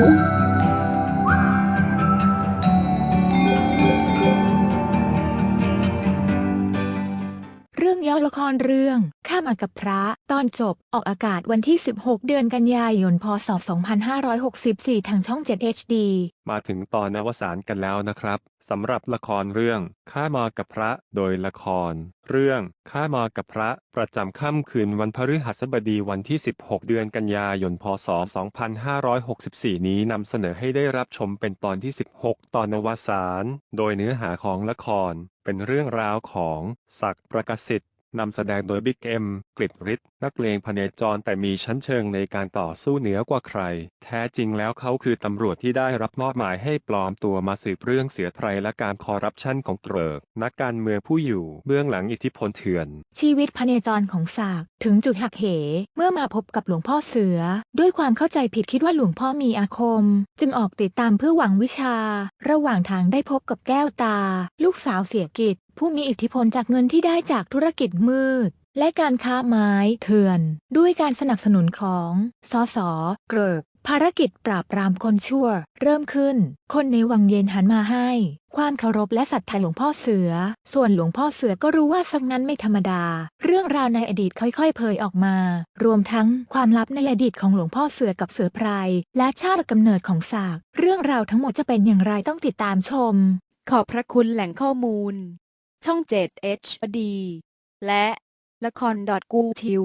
เรื่องย่อละครเรื่อง ข้ามากับพระ ตอนจบออกอากาศวันที่ 16 เดือนกันยายน พศ 2564 ทางช่อง 7 HD มาถึงตอนอวสานกันแล้วนะครับสำหรับละครเรื่องข้ามากับพระ โดยละคร เรื่องข้ามากับพระ ประจำค่ำคืนวันพฤหัสบดีวันที่ 16 เดือนกันยายน พศ 2564 นี้นำเสนอให้ได้รับชมเป็นตอนที่ 16 ตอนอวสานโดยเนื้อหาของละครเป็นเรื่องราวของศักดิ์ประกสิทธิ์ นำแสดงโดยบิ๊กเอ็มกฤษฤทธิ์นักเลงพเนจรแต่มีชั้นเชิงในการต่อสู้เหนือกว่าใคร แท้จริงแล้วเขาคือตำรวจที่ได้รับมอบหมายให้ปลอมตัวมาสืบเรื่องเสียไทรและการคอร์รัปชันของเกริก นักการเมืองผู้อยู่เบื้องหลังอิทธิพลเถื่อน ชีวิตพเนจรของศากถึงจุดหักเห เมื่อมาพบกับหลวงพ่อเสือ ด้วยความเข้าใจผิดคิดว่าหลวงพ่อมีอาคม จึงออกติดตามเพื่อหวังวิชา ระหว่างทางได้พบกับแก้วตา ลูกสาวเสียกิจผู้มีอิทธิพลจากเงินที่ได้จากธุรกิจมืด และการค้าไม้เถื่อน ด้วยการสนับสนุนของสสเกริกภารกิจปราบปรามคนชั่ว เริ่มขึ้น คนในวังเย็นหันมาให้ ความเคารพและศรัทธาหลวงพ่อเสือ ส่วนหลวงพ่อเสือก็รู้ว่าสักนั้นไม่ธรรมดา เรื่องราวในอดีตค่อยๆ เผยออกมา รวมทั้งความลับในอดีตของหลวงพ่อเสือกับเสือไพรและชาติกำเนิดของศาก เรื่องราวทั้งหมดจะเป็นอย่างไรต้องติดตามชม ขอบพระคุณแหล่งข้อมูล ช่อง 7 HD และละคร.กูทิว